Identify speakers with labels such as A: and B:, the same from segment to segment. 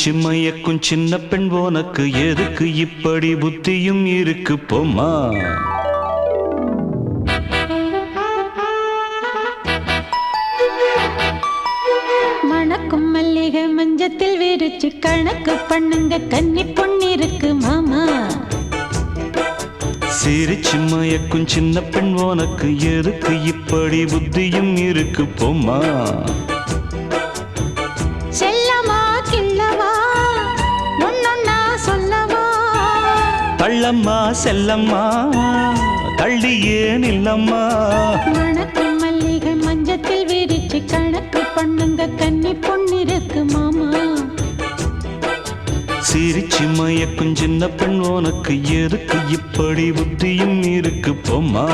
A: சிரிச்சு மயக்கும் சின்ன பெண் உனக்கு எதுக்கு இப்படி புத்தியும் இருக்கு போம்மா?
B: மணக்கும் மல்லிகை மஞ்சத்தில் விரிச்சு கணக்கு பண்ணுங்க கன்னி பொண்ணிருக்கு மாமா.
A: சிரிச்சு மயக்கும் சின்ன பெண் உனக்கு எதுக்கு இப்படி புத்தியும் இருக்கு போம்மா? தள்ளம்மா செல்லம்மா. தள்ளி ஏன் இல்லம்மா?
B: மணக்கும் மல்லிகை மஞ்சத்தில் விரிச்சு கணக்கு பண்ணுங்க கன்னி பொண்ணிருக்கு மாமா.
A: சிரிச்சு மயக்கும் சின்ன பெண் உனக்கு எதுக்கு? இப்படி புத்தியும் இருக்கு போம்மா.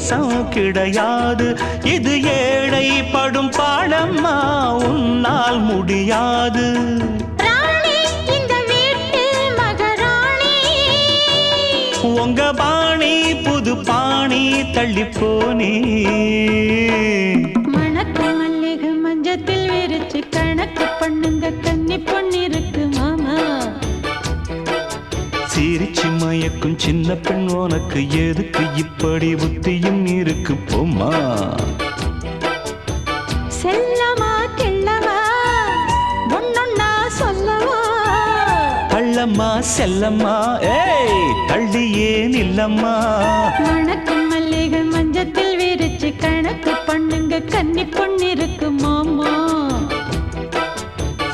A: தேசம் கிடையாது இது ஏழை படும் பாடம்மா உன்னால் முடியாது.
B: ராணி இந்த வீட்டு மகாராணி.
A: உங்க பாணி புது பாணி தள்ளி போனே.
B: மணக்கு மல்லிகை மஞ்சத்தில் விரிச்சு கணக்கு பண்ணுங்க கன்னி பொண்ணிருக்கு
A: மயக்கும் சின்ன பெண் உனக்கு எதுக்கு இப்படி புத்தியும் இருக்கு போம்மா?
B: செல்லமா கிள்ளவா ஒன்னொன்னா சொல்லவா?
A: தள்ளம்மா செல்லம்மா ஏய் தள்ளி ஏன் இல்லம்மா?
B: மணக்கு மல்லிகை மஞ்சத்தில் விரிச்சு கணக்கு பண்ணுங்க கன்னி பொண்ணிருக்கு மாமா.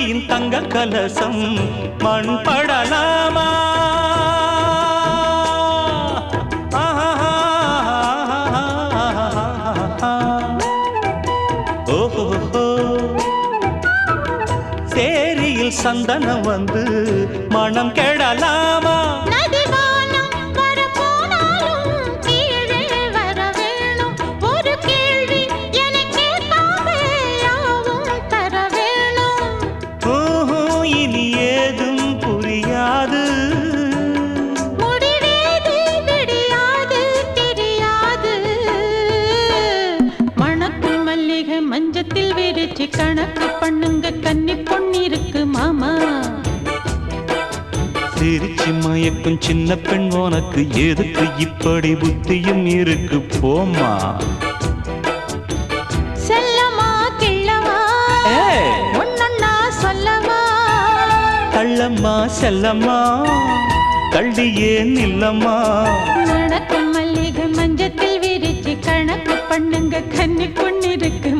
A: மாடியின் தங்க கலசம் மண் படலாமா சேரியில் சந்தனம் வந்து மனம் கெடலாம்
B: மாமா
A: சிரிச்சு மயக்கும் சின்ன பெண் உனக்கு எதுக்கு? இப்படி புத்தியும் இருக்கு போம்மா.
B: செல்லமா கிள்ளவா?
A: ஏய்.
B: ஒன்னொன்னா சொல்லவா?
A: தள்ளம்மா செல்லம்மா. தள்ளி ஏன் இல்லம்மா?
B: நடக்கும் மல்லிகை மஞ்சத்தில் விரிச்சு கணக்கு பண்ணுங்க கன்னி மாமா